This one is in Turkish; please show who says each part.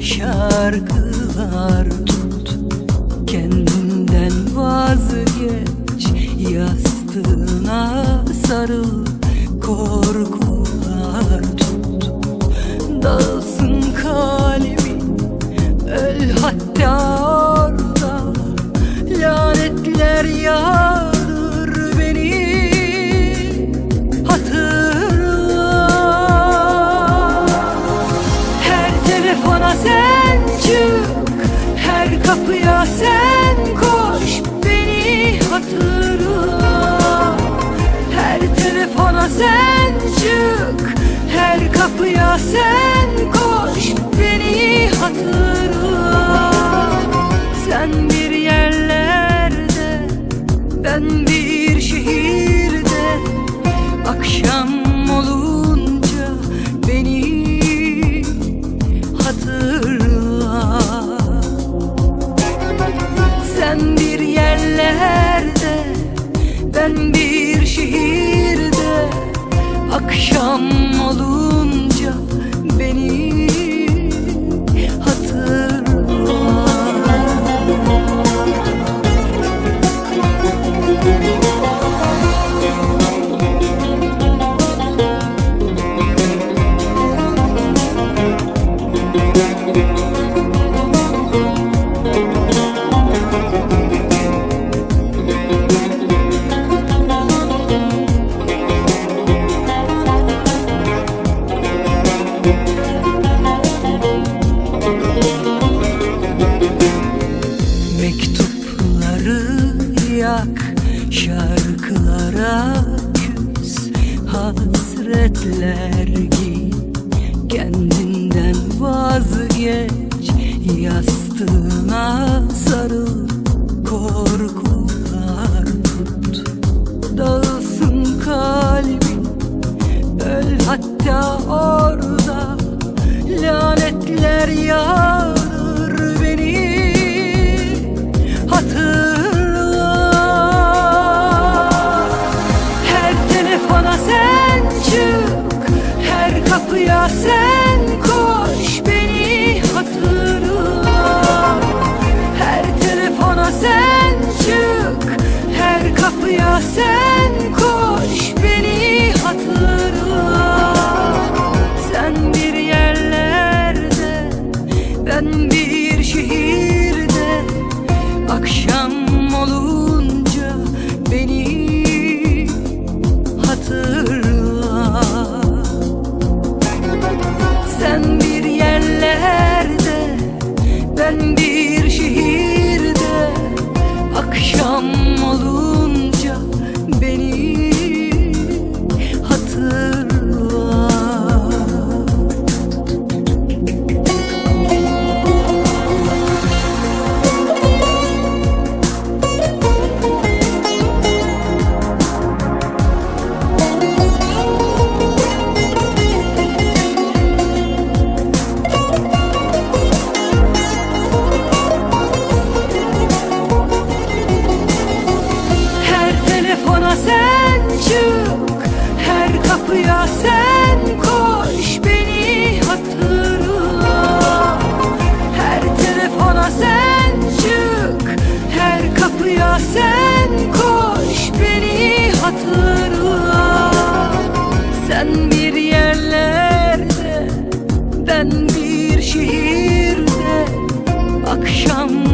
Speaker 1: şarkılar tut Kendinden vazgeç. Yastığına sarıl korku kapıya sen koş Beni hatırla. Her telefona sen çık Her kapıya sen ben bir Mektupları yak Şarkılara küs. Hasretler giy Kendinden vazgeç. Yastığına sarıl Korkular tut. Dağılsın kalbin Öl hatta orada. Lanetler yağdır Kapıya sen koş Beni hatırla. Her telefona sen çık Her kapıya sen koş Beni hatırla. Sen bir yerlerde Ben bir telefona sen çık Her kapıya sen koş Beni hatırla. Her telefona sen çık Her kapıya sen koş Beni hatırla. Sen bir yerlerde Ben bir şehirde. Akşam